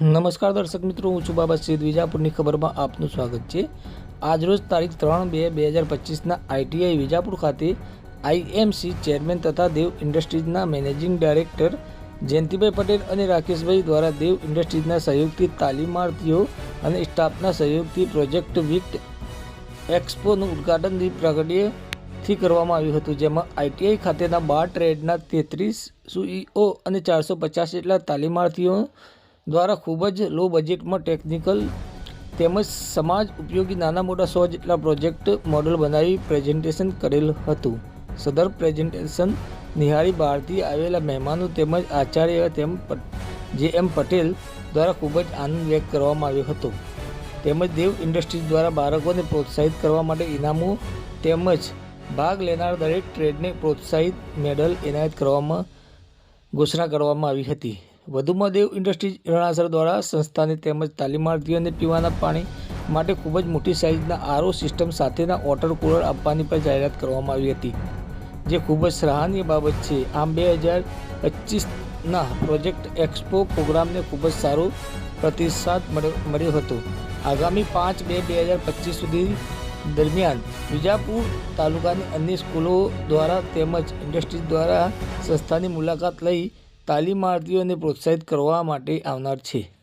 નમસ્કાર દર્શક મિત્રો, હું છું બાબા સૈદ વિજાપુરની ખબરમાં આપનું સ્વાગત છે. આજરોજ તારીખ ત્રણ બે બે હજાર પચીસના આઈટીઆઈ વિજાપુર ખાતે આઈએમસી ચેરમેન તથા દેવ ઇન્ડસ્ટ્રીઝના મેનેજિંગ ડાયરેક્ટર જયંતિભાઈ પટેલ અને રાકેશભાઈ દ્વારા દેવ ઇન્ડસ્ટ્રીઝના સહયોગથી તાલીમાર્થીઓ અને સ્ટાફના સહયોગથી પ્રોજેક્ટ વિક એક્સપોનું ઉદ્ઘાટન પ્રગટ્યથી કરવામાં આવ્યું હતું, જેમાં આઈટીઆઈ ખાતેના બાર ટ્રેડના તેત્રીસ સુઈઓ અને ચારસો પચાસ જેટલા તાલીમાર્થીઓ દ્વારા ખૂબ જ લો બજેટમાં ટેકનિકલ તેમજ સમાજ ઉપયોગી નાના મોટા સો જેટલા પ્રોજેક્ટ મોડલ બનાવી પ્રેઝન્ટેશન કરેલ હતું. સદર પ્રેઝન્ટેશન નિહાળી બહારથી આવેલા મહેમાનો તેમજ આચાર્ય તેમ જે એમ પટેલ દ્વારા ખૂબ જ આનંદ વ્યક્ત કરવામાં આવ્યો હતો. તેમજ દેવ ઇન્ડસ્ટ્રીઝ દ્વારા બાળકોને પ્રોત્સાહિત કરવા માટે ઇનામો તેમજ ભાગ લેનાર દરેક ટ્રેડને પ્રોત્સાહિત મેડલ એનાયત કરવામાં, ઘોષણા કરવામાં આવી હતી. વધુમાં દેવ ઇન્ડસ્ટ્રીઝ રણાસર દ્વારા સંસ્થાને તેમજ તાલીમાર્થીઓને પીવાના પાણી માટે ખૂબ જ મોટી સાઇઝના આરઓ સિસ્ટમ સાથેના વોટર કુલર આપવાની પણ જાહેરાત કરવામાં આવી હતી, જે ખૂબ જ સરાહનીય બાબત છે. આમ બે હજાર પચીસના પ્રોજેક્ટ એક્સપો પ્રોગ્રામને ખૂબ જ સારો પ્રતિસાદ મળ્યો મળ્યો હતો. આગામી પાંચ બે બે હજાર પચીસ સુધી દરમિયાન વિજાપુર તાલુકાની અન્ય સ્કૂલો દ્વારા તેમજ ઇન્ડસ્ટ્રીઝ દ્વારા સંસ્થાની મુલાકાત લઈ તાલીમાર્થીઓને પ્રોત્સાહિત કરવા માટે આવનાર છે.